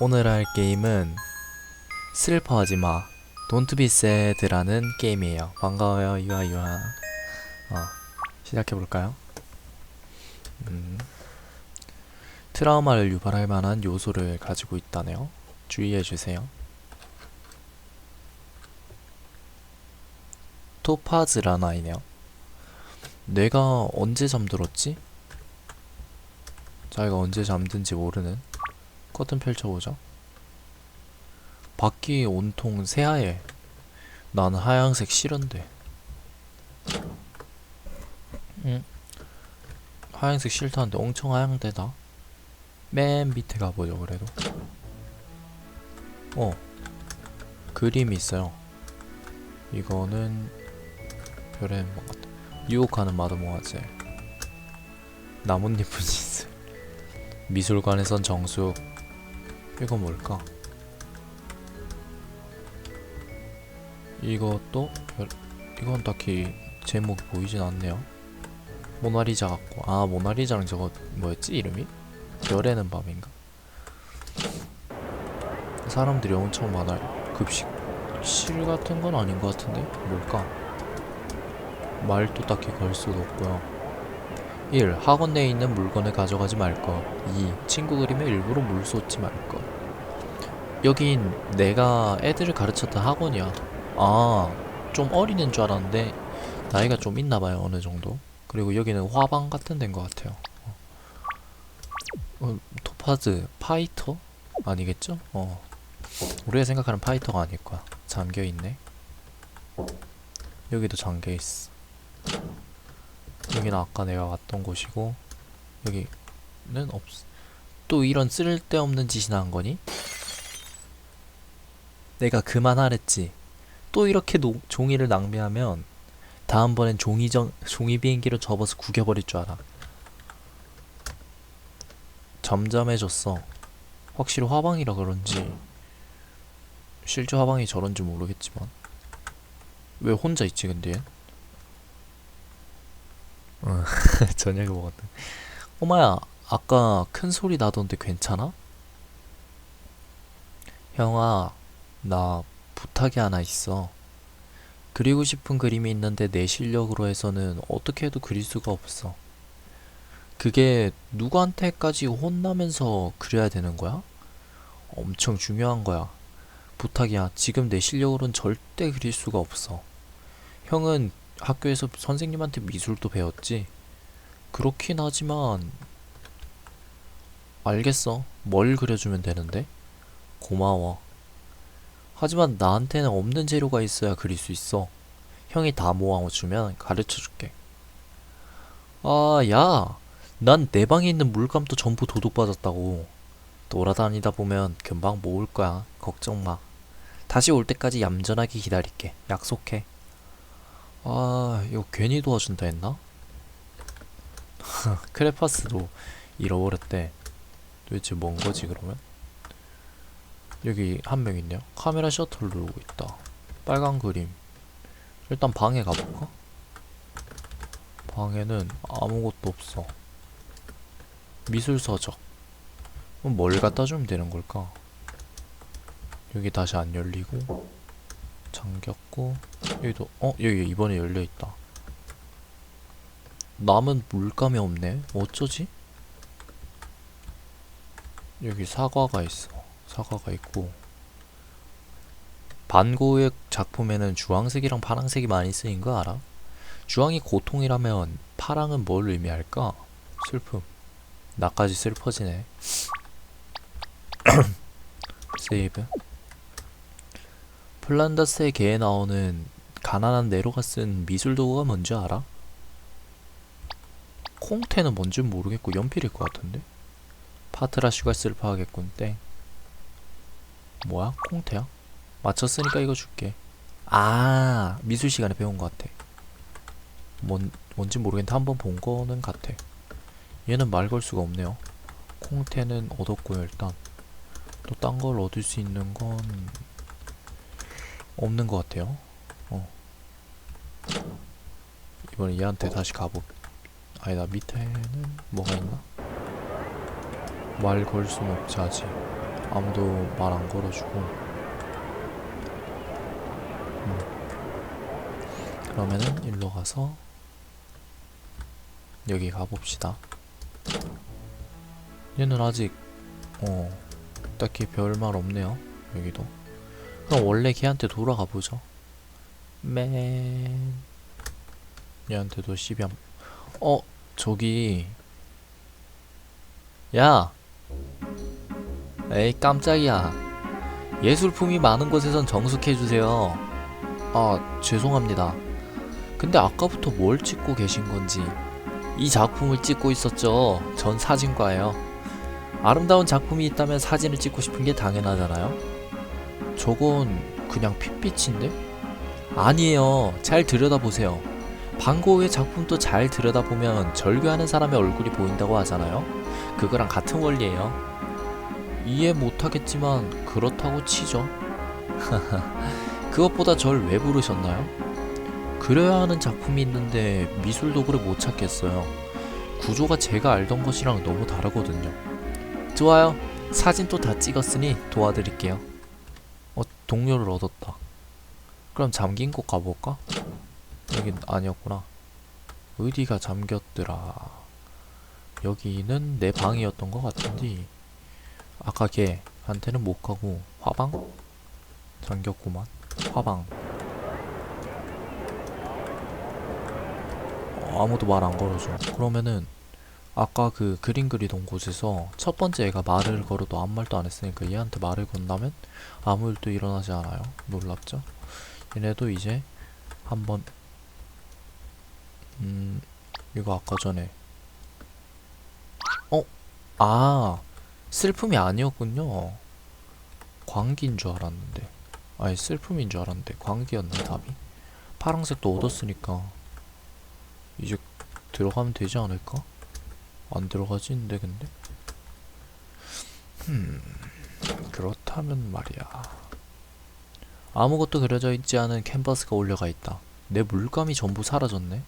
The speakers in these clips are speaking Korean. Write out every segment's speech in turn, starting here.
오늘 할 게임은 슬퍼하지 마 Don't be sad라는 게임이에요. 반가워요 유아 유아. 어, 시작해볼까요? 음, 트라우마를 유발할 만한 요소를 가지고 있다네요. 주의해주세요. 토파즈라는 아이네요. 내가 언제 잠들었지? 자기가 언제 잠든지 모르는 커튼 펼쳐보자. 밖이 온통 새하얘. 나는 하얀색 싫은데. 응. 하얀색 싫다는데 엄청 하얀데다. 맨 밑에 가보죠, 그래도. 어. 그림이 있어요. 이거는 별의 뭐 같다. 유혹하는 마드모아제. 나뭇잎은 있어요. 미술관에선 정숙. 이건 뭘까? 이것도 별, 이건 딱히 제목이 보이진 않네요. 모나리자 같고 아 모나리자랑 저거 뭐였지 이름이? 별에는 밤인가? 사람들이 엄청 많아요. 급식실 같은 건 아닌 것 같은데 뭘까? 말도 딱히 걸 수도 없고요. 1. 학원 내에 있는 물건을 가져가지 말 것. 2. 친구 그림에 일부러 물 쏟지 말 것. 여긴 내가 애들을 가르쳤던 학원이야. 아, 좀 어린애인 줄 알았는데 나이가 좀 있나 봐요, 어느 정도. 그리고 여기는 화방 같은 데인 것 같아요. 어. 어, 토파즈 파이터 아니겠죠? 어. 우리가 생각하는 파이터가 아닐 거야. 잠겨 있네. 여기도 잠겨 있어. 여기는 아까 내가 왔던 곳이고 여기는 없. 또 이런 쓸데없는 짓이나 한 거니? 내가 그만하랬지. 또 이렇게 노, 종이를 낭비하면 다음번엔 종이 정, 종이 비행기로 접어서 구겨버릴 줄 알아. 잠잠해졌어. 확실히 화방이라 그런지 실제 화방이 저런지 모르겠지만 왜 혼자 있지 근데 얘? 어, 저녁에 먹었다. 엄마야, 아까 큰 소리 나던데 괜찮아? 형아, 나 부탁이 하나 있어. 그리고 싶은 그림이 있는데 내 실력으로 해서는 어떻게 해도 그릴 수가 없어. 그게 누구한테까지 혼나면서 그려야 되는 거야? 엄청 중요한 거야. 부탁이야. 지금 내 실력으로는 절대 그릴 수가 없어. 형은 학교에서 선생님한테 미술도 배웠지. 그렇긴 하지만 알겠어. 뭘 그려주면 되는데? 고마워. 하지만 나한테는 없는 재료가 있어야 그릴 수 있어. 형이 다 모아주면 가르쳐 줄게. 아, 야. 난 내 방에 있는 물감도 전부 도둑받았다고. 돌아다니다 보면 금방 모을 거야. 걱정 마. 다시 올 때까지 얌전하게 기다릴게. 약속해. 아, 이거 괜히 도와준다 했나? 크레파스도 잃어버렸대. 도대체 뭔 거지 그러면? 여기 한 명 있네요. 카메라 셔터를 누르고 있다. 빨간 그림. 일단 방에 가볼까? 방에는 아무것도 없어. 미술 서적. 그럼 뭘 갖다 주면 되는 걸까? 여기 다시 안 열리고 잠겼고 여기도 어 여기 이번에 열려 있다. 남은 물감이 없네. 어쩌지? 여기 사과가 있어. 사과가 있고 반고의 작품에는 주황색이랑 파란색이 많이 쓰인 거 알아? 주황이 고통이라면 파랑은 뭘 의미할까? 슬픔. 나까지 슬퍼지네. 세이브. 플란다스의 개에 나오는 가난한 네로가 쓴 미술 도구가 뭔지 알아? 콩테는 뭔지 모르겠고 연필일 것 같은데? 파트라 슈가 슬퍼하겠군 땡 뭐야? 콩테야? 맞췄으니까 이거 줄게. 아 미술 시간에 배운 것 같아. 뭔, 뭔지 모르겠는데 한번 본 거는 같아. 얘는 말 걸 수가 없네요. 콩테는 얻었고요 일단. 또 딴 걸 얻을 수 있는 건 없는 것 같아요. 어. 이번에 얘한테 다시 가보. 아니다 밑에는 뭐가 있나? 말걸순 없지 아직 아무도 말 안 걸어주고. 음. 그러면은 일로 가서 여기 가봅시다. 얘는 아직 어 딱히 별말 없네요 여기도. 그럼 원래 걔한테 돌아가 보죠. 맨. 얘한테도 시비 한 어, 저기. 야 에이 깜짝이야. 예술품이 많은 곳에선 정숙해주세요. 아 죄송합니다. 근데 아까부터 뭘 찍고 계신 건지. 이 작품을 찍고 있었죠. 전 사진과예요. 아름다운 작품이 있다면 사진을 찍고 싶은 게 당연하잖아요. 저건 그냥 핏빛인데? 아니에요. 잘 들여다보세요. 방고우의 작품도 잘 들여다보면 절규하는 사람의 얼굴이 보인다고 하잖아요. 그거랑 같은 원리예요 이해 못하겠지만 그렇다고 치죠. 그것보다 절 왜 부르셨나요? 그려야 하는 작품이 있는데 미술 도구를 못 찾겠어요. 구조가 제가 알던 것이랑 너무 다르거든요. 좋아요. 사진도 다 찍었으니 도와드릴게요. 어, 동료를 얻었다. 그럼 잠긴 곳 가볼까? 여긴 아니었구나. 어디가 잠겼더라. 여기는 내 방이었던 것 같은데. 아까 걔한테는 못 가고 화방? 잠겼구만 화방 어, 아무도 말 안 걸어줘 그러면은 아까 그 그림 그리던 곳에서 첫 번째 애가 말을 걸어도 아무 말도 안 했으니까 얘한테 말을 건다면 아무 일도 일어나지 않아요 놀랍죠? 얘네도 이제 한번 음 이거 아까 전에 어? 아 슬픔이 아니었군요. 광기인 줄 알았는데. 아니, 슬픔인 줄 알았는데, 광기였나, 답이? 파랑색도 얻었으니까, 이제 들어가면 되지 않을까? 안 들어가지는데, 근데? 음, 그렇다면 말이야. 아무것도 그려져 있지 않은 캔버스가 올려가 있다. 내 물감이 전부 사라졌네?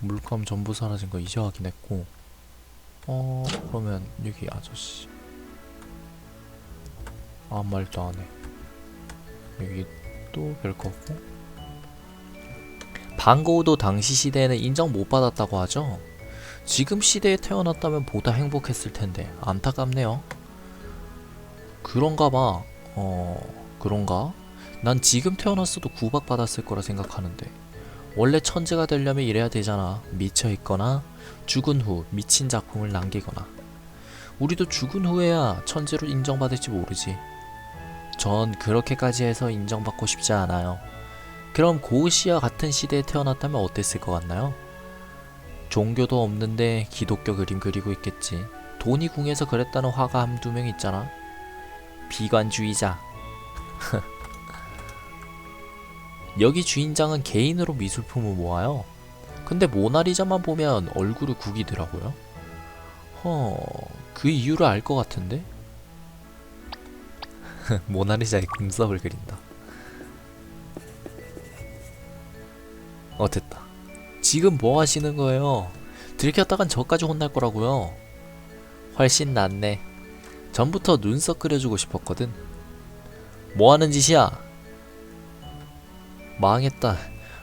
물감 전부 사라진 거 이제 확인했고, 어 그러면 여기 아저씨. 아무 말도 안해. 여기 또 별 거고. 방고우도 당시 시대에는 인정 못 받았다고 하죠? 지금 시대에 태어났다면 보다 행복했을 텐데. 안타깝네요. 그런가 봐어 그런가? 난 지금 태어났어도 구박받았을 거라 생각하는데. 원래 천재가 되려면 이래야 되잖아. 미쳐 있거나 죽은 후 미친 작품을 남기거나 우리도 죽은 후에야 천재로 인정받을지 모르지. 전 그렇게까지 해서 인정받고 싶지 않아요. 그럼 고우시와 같은 시대에 태어났다면 어땠을 것 같나요? 종교도 없는데 기독교 그림 그리고 있겠지. 돈이 궁해서 그랬다는 화가 한두 명 있잖아. 비관주의자. 여기 주인장은 개인으로 미술품을 모아요. 근데 모나리자만 보면 얼굴을 구기더라고요. 허, 그 이유를 알 것 같은데? 모나리자의 금석을 그린다. 어, 됐다. 지금 뭐 하시는 거예요? 들켰다간 저까지 혼날 거라고요. 훨씬 낫네. 전부터 눈썹 그려주고 싶었거든. 뭐 하는 짓이야? 망했다.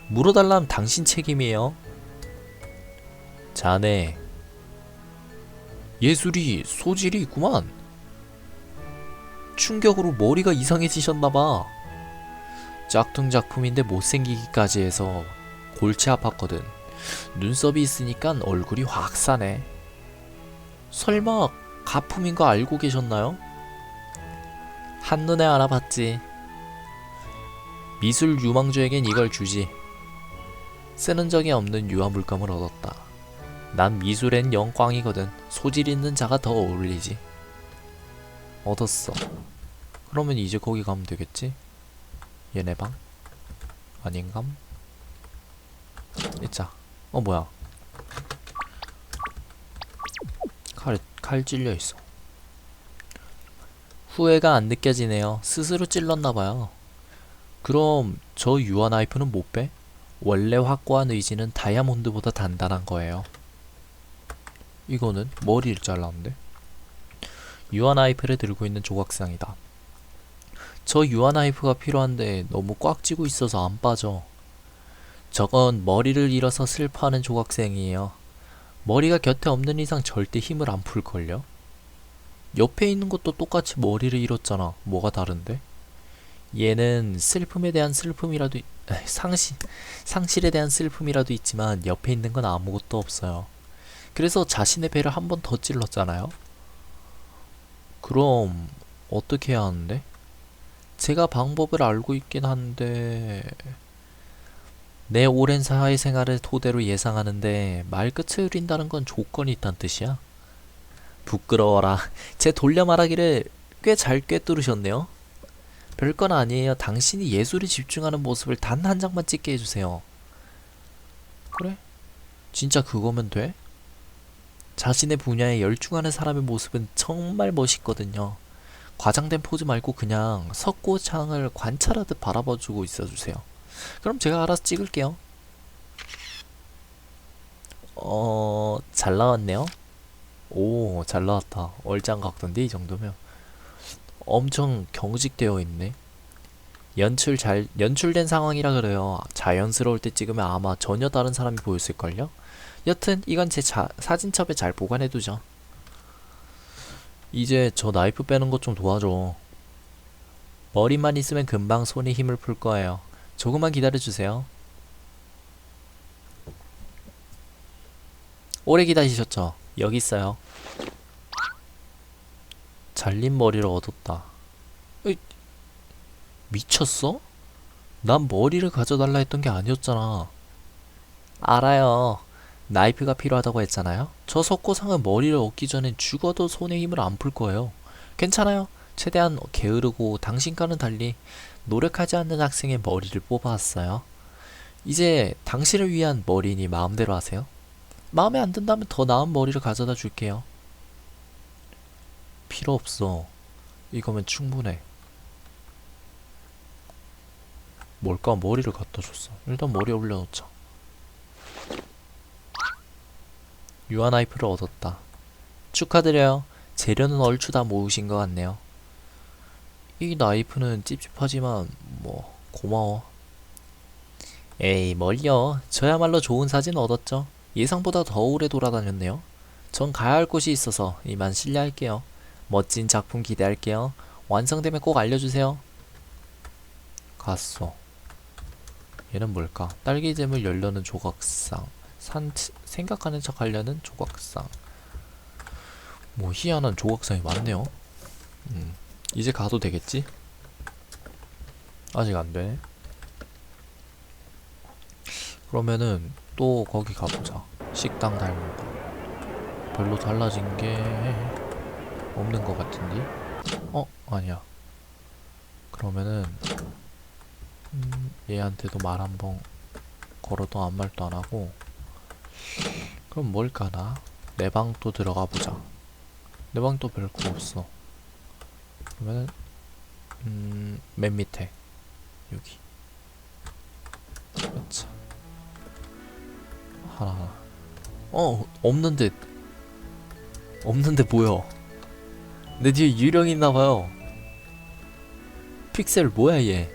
물어달라면 당신 책임이에요. 자네 예술이 소질이 있구만. 충격으로 머리가 이상해지셨나봐. 짝퉁 작품인데 못생기기까지 해서 골치 아팠거든. 눈썹이 있으니까 얼굴이 확 사네. 설마 가품인 거 알고 계셨나요? 한눈에 알아봤지. 미술 유망주에겐 이걸 주지. 쓰는 적이 없는 유화 물감을 얻었다. 난 미술엔 영광이거든. 소질 있는 자가 더 어울리지. 얻었어. 그러면 이제 거기 가면 되겠지? 얘네 방? 아닌감? 있자. 어 뭐야? 칼, 칼 찔려 있어. 후회가 안 느껴지네요. 스스로 찔렀나봐요. 그럼 저 유화 나이프는 못 빼? 원래 확고한 의지는 다이아몬드보다 단단한 거예요. 이거는 머리를 잘랐는데? 유화 나이프를 들고 있는 조각상이다. 저 유화 나이프가 필요한데 너무 꽉 쥐고 있어서 안 빠져. 저건 머리를 잃어서 슬퍼하는 조각생이에요. 머리가 곁에 없는 이상 절대 힘을 안 풀걸요? 옆에 있는 것도 똑같이 머리를 잃었잖아. 뭐가 다른데? 얘는 슬픔에 대한 슬픔이라도 상실 상실에 대한 슬픔이라도 있지만 옆에 있는 건 아무것도 없어요. 그래서 자신의 배를 한 번 더 찔렀잖아요. 그럼 어떻게 해야 하는데? 제가 방법을 알고 있긴 한데 내 오랜 사회생활을 토대로 예상하는데 말끝을 흐린다는 건 조건이 있단 뜻이야. 부끄러워라. 제 돌려 말하기를 꽤 잘 꿰뚫으셨네요. 별건 아니에요. 당신이 예술에 집중하는 모습을 단 한 장만 찍게 해주세요. 그래? 진짜 그거면 돼? 자신의 분야에 열중하는 사람의 모습은 정말 멋있거든요. 과장된 포즈 말고 그냥 석고창을 관찰하듯 바라봐주고 있어주세요. 그럼 제가 알아서 찍을게요. 어, 잘 나왔네요. 오, 잘 나왔다. 얼짱각던데, 이 정도면. 엄청 경직되어 있네. 연출 잘, 연출된 상황이라 그래요. 자연스러울 때 찍으면 아마 전혀 다른 사람이 보였을걸요? 여튼, 이건 제 자, 사진첩에 잘 보관해두죠. 이제 저 나이프 빼는 것 좀 도와줘. 머리만 있으면 금방 손에 힘을 풀 거예요. 조금만 기다려주세요. 오래 기다리셨죠? 여기 있어요. 잘린 머리를 얻었다. 에이, 미쳤어? 난 머리를 가져달라 했던 게 아니었잖아. 알아요. 나이프가 필요하다고 했잖아요. 저 석고상은 머리를 얻기 전엔 죽어도 손에 힘을 안 풀 거예요. 괜찮아요. 최대한 게으르고 당신과는 달리 노력하지 않는 학생의 머리를 뽑아왔어요. 이제 당신을 위한 머리니 마음대로 하세요. 마음에 안 든다면 더 나은 머리를 가져다 줄게요. 필요 없어. 이거면 충분해. 뭘까? 머리를 갖다 줬어. 일단 머리에 올려놓자. 유아 나이프를 얻었다. 축하드려요. 재료는 얼추 다 모으신 것 같네요. 이 나이프는 찝찝하지만 뭐 고마워. 에이 뭘요. 저야말로 좋은 사진 얻었죠. 예상보다 더 오래 돌아다녔네요. 전 가야 할 곳이 있어서 이만 실례할게요. 멋진 작품 기대할게요. 완성되면 꼭 알려주세요. 갔어. 얘는 뭘까? 딸기잼을 열려는 조각상. 산, 생각하는 척 하려는 조각상. 뭐 희한한 조각상이 많네요. 음, 이제 가도 되겠지? 아직 안 되네. 그러면은 또 거기 가보자. 식당 닮은 거. 별로 달라진 게 없는 것 같은데? 어? 아니야. 그러면은 음, 얘한테도 말 한번 걸어도 아무 말도 안 하고 그럼 뭘 까나? 내 방 또 들어가 보자. 내 방 또 별거 없어. 그러면은 음, 맨 밑에 여기. 그렇지. 하나 하나. 어 없는 듯. 없는 데 보여. 내 뒤에 유령 있나봐요. 픽셀 뭐야 얘?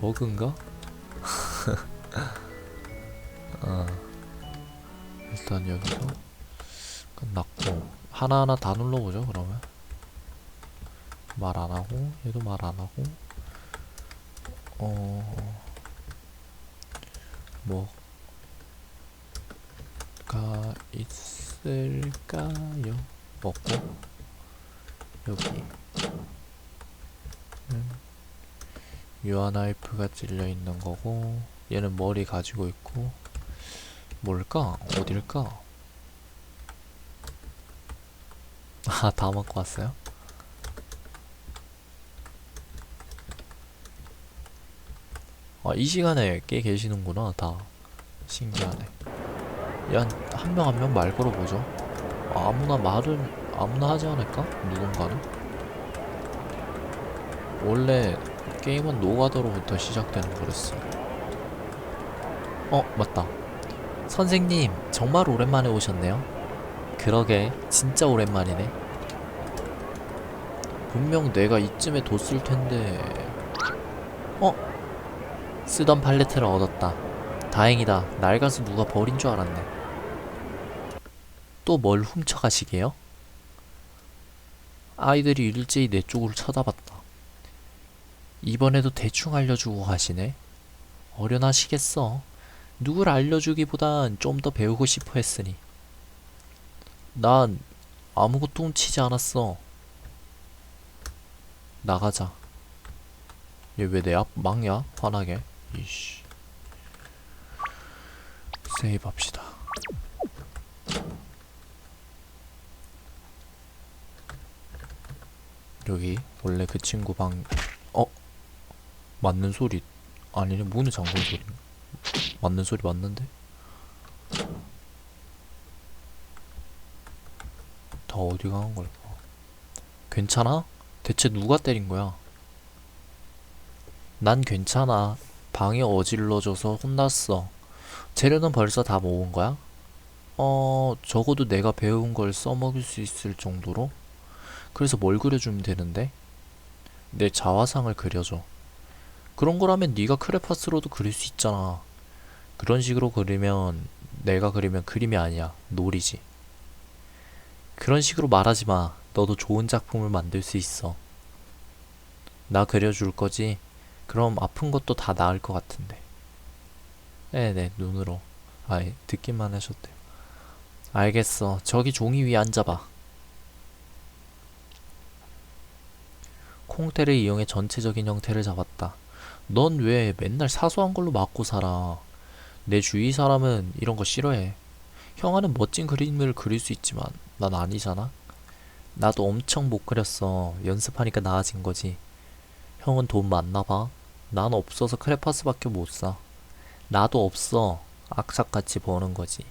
버그인가? 어. 일단 여기서 끝났고 하나하나 다 눌러보죠 그러면. 말 안하고 얘도 말 안하고. 어... 뭐가 있을까요? 먹고. 여기. 유아 나이프가 찔려 있는 거고 얘는 머리 가지고 있고 뭘까? 어딜까? 아, 다 먹고 왔어요? 아, 이 시간에 깨 계시는구나, 다. 신기하네. 야, 한명 한 명 말 걸어보죠. 아, 아무나 말은, 아무나 하지 않을까? 누군가는? 원래 게임은 노가다로부터 시작되는 거랬어. 어, 맞다. 선생님, 정말 오랜만에 오셨네요. 그러게 진짜 오랜만이네 분명 내가 이쯤에 뒀을 텐데 어? 쓰던 팔레트를 얻었다 다행이다 낡아서 누가 버린 줄 알았네 또 뭘 훔쳐가시게요? 아이들이 일제히 내 쪽으로 쳐다봤다 이번에도 대충 알려주고 가시네 어련하시겠어 누굴 알려주기보단 좀 더 배우고 싶어 했으니 난 아무것도 훔치지 않았어. 나가자. 얘 왜 내 앞 막냐? 화나게. 이씨. 세이브 합시다. 여기 원래 그 친구 방 어? 맞는 소리 아니네 문을 잠근 소리 맞는 소리 맞는데? 다 어디 가는 걸까? 괜찮아? 대체 누가 때린 거야? 난 괜찮아. 방이 어질러져서 혼났어. 재료는 벌써 다 모은 거야? 어, 적어도 내가 배운 걸 써먹을 수 있을 정도로? 그래서 뭘 그려주면 되는데? 내 자화상을 그려줘. 그런 거라면 네가 크레파스로도 그릴 수 있잖아. 그런 식으로 그리면 내가 그리면 그림이 아니야. 놀이지. 그런 식으로 말하지 마. 너도 좋은 작품을 만들 수 있어. 나 그려줄 거지? 그럼 아픈 것도 다 나을 것 같은데. 네네, 눈으로. 아예, 듣기만 하셨대요. 알겠어. 저기 종이 위에 앉아봐. 콩테를 이용해 전체적인 형태를 잡았다. 넌 왜 맨날 사소한 걸로 맞고 살아? 내 주위 사람은 이런 거 싫어해. 형아는 멋진 그림을 그릴 수 있지만 난 아니잖아. 나도 엄청 못 그렸어. 연습하니까 나아진 거지. 형은 돈 많나 봐. 난 없어서 크레파스밖에 못 사. 나도 없어. 악착같이 버는 거지.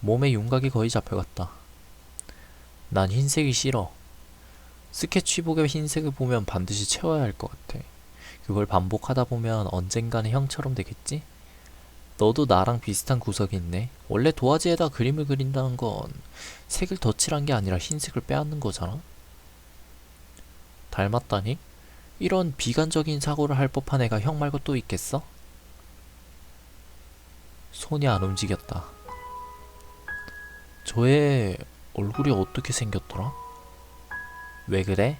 몸에 윤곽이 거의 잡혀갔다. 난 흰색이 싫어. 스케치북에 흰색을 보면 반드시 채워야 할 것 같아. 그걸 반복하다 보면 언젠가는 형처럼 되겠지? 너도 나랑 비슷한 구석이 있네. 원래 도화지에다 그림을 그린다는 건 색을 덧칠한 게 아니라 흰색을 빼앗는 거잖아. 닮았다니? 이런 비관적인 사고를 할 법한 애가 형 말고 또 있겠어? 손이 안 움직였다. 저의 얼굴이 어떻게 생겼더라? 왜 그래?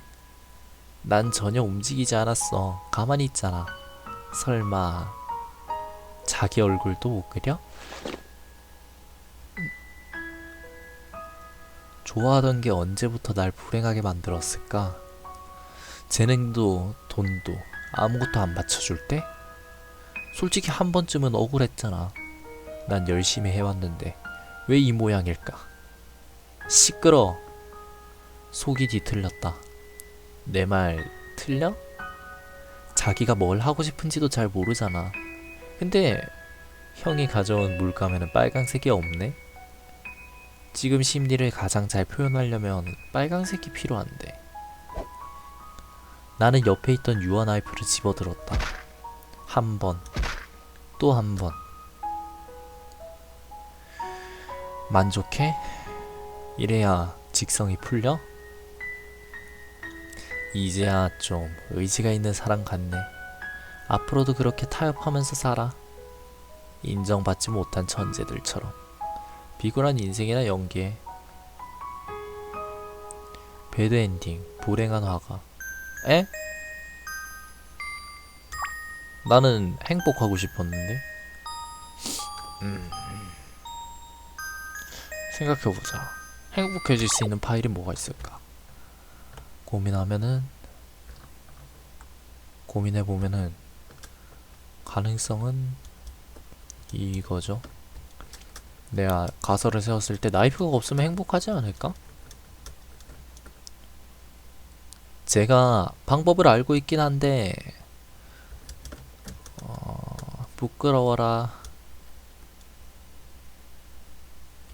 난 전혀 움직이지 않았어. 가만히 있잖아. 설마 자기 얼굴도 못 그려? 좋아하던 게 언제부터 날 불행하게 만들었을까? 재능도 돈도 아무것도 안 받쳐줄 때? 솔직히 한 번쯤은 억울했잖아. 난 열심히 해왔는데 왜 이 모양일까? 시끄러. 속이 뒤틀렸다. 내 말 틀려? 자기가 뭘 하고 싶은지도 잘 모르잖아. 근데 형이 가져온 물감에는 빨강색이 없네? 지금 심리를 가장 잘 표현하려면 빨강색이 필요한데. 나는 옆에 있던 유화 나이프를 집어들었다. 한 번, 또 한 번. 만족해? 이래야 직성이 풀려? 이제야 좀 의지가 있는 사람 같네. 앞으로도 그렇게 타협하면서 살아. 인정받지 못한 천재들처럼. 비굴한 인생이나 연기에. 배드 엔딩, 불행한 화가. 에? 나는 행복하고 싶었는데. 음. 생각해보자. 행복해질 수 있는 파일이 뭐가 있을까? 고민하면은, 고민해보면은, 가능성은 이거죠. 내가 가설을 세웠을 때 나이프가 없으면 행복하지 않을까? 제가 방법을 알고 있긴 한데 어, 부끄러워라.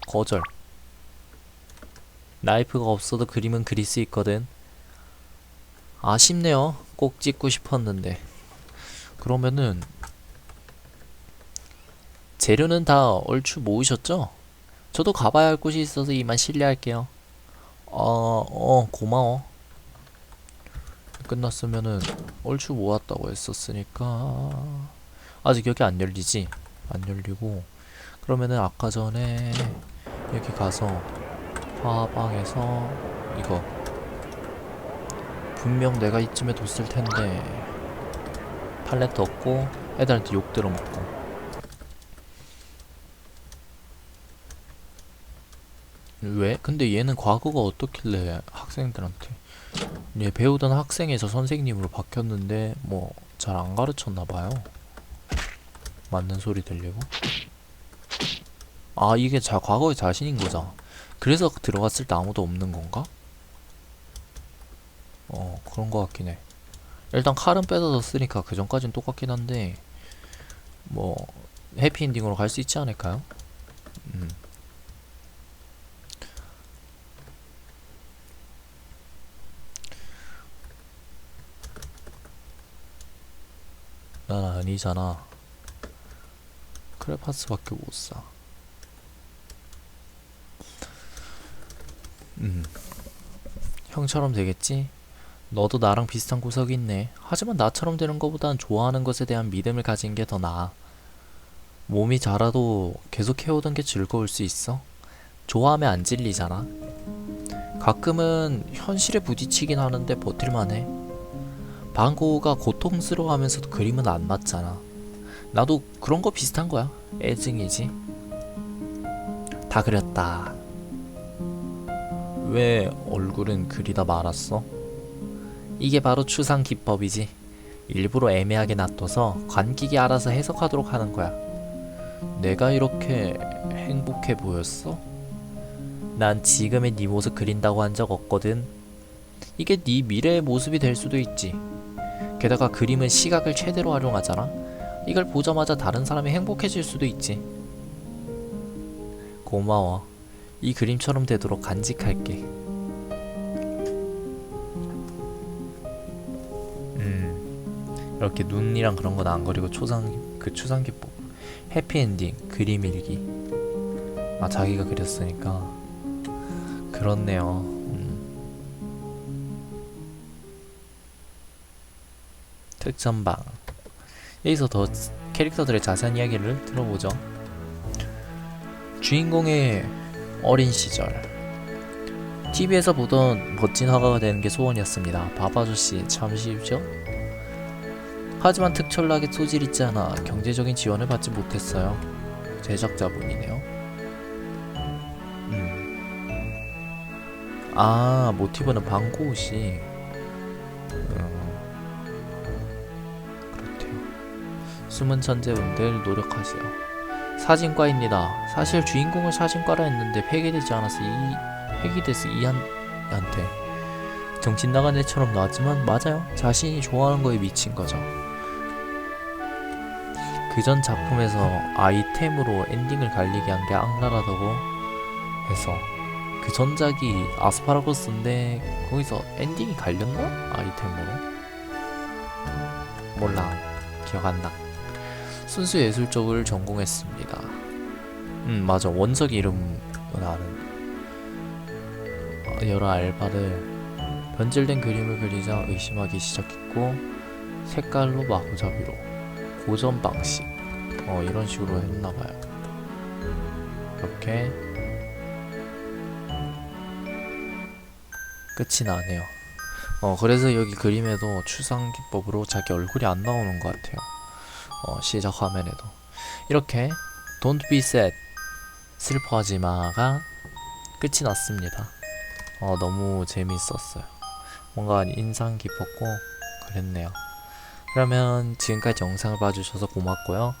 거절. 나이프가 없어도 그림은 그릴 수 있거든. 아쉽네요. 꼭 찍고 싶었는데 그러면은 재료는 다 얼추 모으셨죠? 저도 가봐야 할 곳이 있어서 이만 실례할게요. 어, 어, 고마워. 끝났으면은 얼추 모았다고 했었으니까 아직 여기 안 열리지? 안 열리고 그러면은 아까 전에 여기 가서 화방에서 이거 분명 내가 이쯤에 뒀을 텐데 팔레트 얻고 애들한테 욕 들어먹고 왜? 근데 얘는 과거가 어떻길래 학생들한테 얘 배우던 학생에서 선생님으로 바뀌었는데 뭐 잘 안 가르쳤나 봐요. 맞는 소리 들리고. 아 이게 자 과거의 자신인 거잖아. 그래서 들어갔을 때 아무도 없는 건가? 어 그런 거 같긴 해. 일단 칼은 뺏어졌으니까 그 전까진 똑같긴 한데 뭐 해피엔딩으로 갈 수 있지 않을까요? 음. 난 아니잖아. 크레파스밖에 못 사. 음. 형처럼 되겠지? 너도 나랑 비슷한 구석이 있네. 하지만 나처럼 되는 것보단 좋아하는 것에 대한 믿음을 가진 게 더 나아. 몸이 자라도 계속 해오던 게 즐거울 수 있어? 좋아하면 안 질리잖아. 가끔은 현실에 부딪히긴 하는데 버틸만 해. 방고우가 고통스러워하면서도 그림은 안 맞잖아. 나도 그런 거 비슷한 거야. 애증이지. 다 그렸다. 왜 얼굴은 그리다 말았어? 이게 바로 추상 기법이지. 일부러 애매하게 놔둬서 관객이 알아서 해석하도록 하는 거야. 내가 이렇게 행복해 보였어? 난 지금의 네 모습 그린다고 한 적 없거든. 이게 네 미래의 모습이 될 수도 있지. 게다가 그림은 시각을 최대로 활용하잖아. 이걸 보자마자 다른 사람이 행복해질 수도 있지. 고마워. 이 그림처럼 되도록 간직할게. 이렇게 눈이랑 그런 건 안 그리고 초상 그 추상기법, 해피엔딩, 그림 일기. 아 자기가 그렸으니까 그렇네요. 음. 특전방 여기서 더 캐릭터들의 자세한 이야기를 들어보죠. 주인공의 어린 시절 TV에서 보던 멋진 화가가 되는 게 소원이었습니다. 밥 아저씨 참 쉽죠? 하지만 특출나게 소질 있지 않아 경제적인 지원을 받지 못했어요. 제작자분이네요. 음. 아 모티브는 방고우씨. 음. 그렇대요. 숨은 천재분들 노력하세요. 사진과입니다. 사실 주인공을 사진과라 했는데 폐기되지 않아서 이 폐기돼서 이한한테 정신 나간 애처럼 나왔지만 맞아요. 자신이 좋아하는 거에 미친 거죠. 그전 작품에서 아이템으로 엔딩을 갈리게 한 게 악랄하다고 해서 그 전작이 아스파라거스인데 거기서 엔딩이 갈렸나? 아이템으로? 몰라. 기억 안 나. 순수 예술 쪽을 전공했습니다. 음 맞아 원석 이름은 아는. 어, 여러 알바를 변질된 그림을 그리자 의심하기 시작했고 색깔로 마구잡이로 고전 방식 어 이런 식으로 했나봐요. 이렇게 끝이 나네요. 어 그래서 여기 그림에도 추상 기법으로 자기 얼굴이 안 나오는 것 같아요. 어, 시작 화면에도 이렇게 Don't be sad 슬퍼하지 마가 끝이 났습니다. 어, 너무 재밌었어요. 뭔가 인상 깊었고 그랬네요. 그러면 지금까지 영상을 봐주셔서 고맙고요.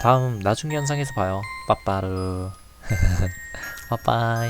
다음 나중 영상에서 봐요. 빠빠르 빠빠이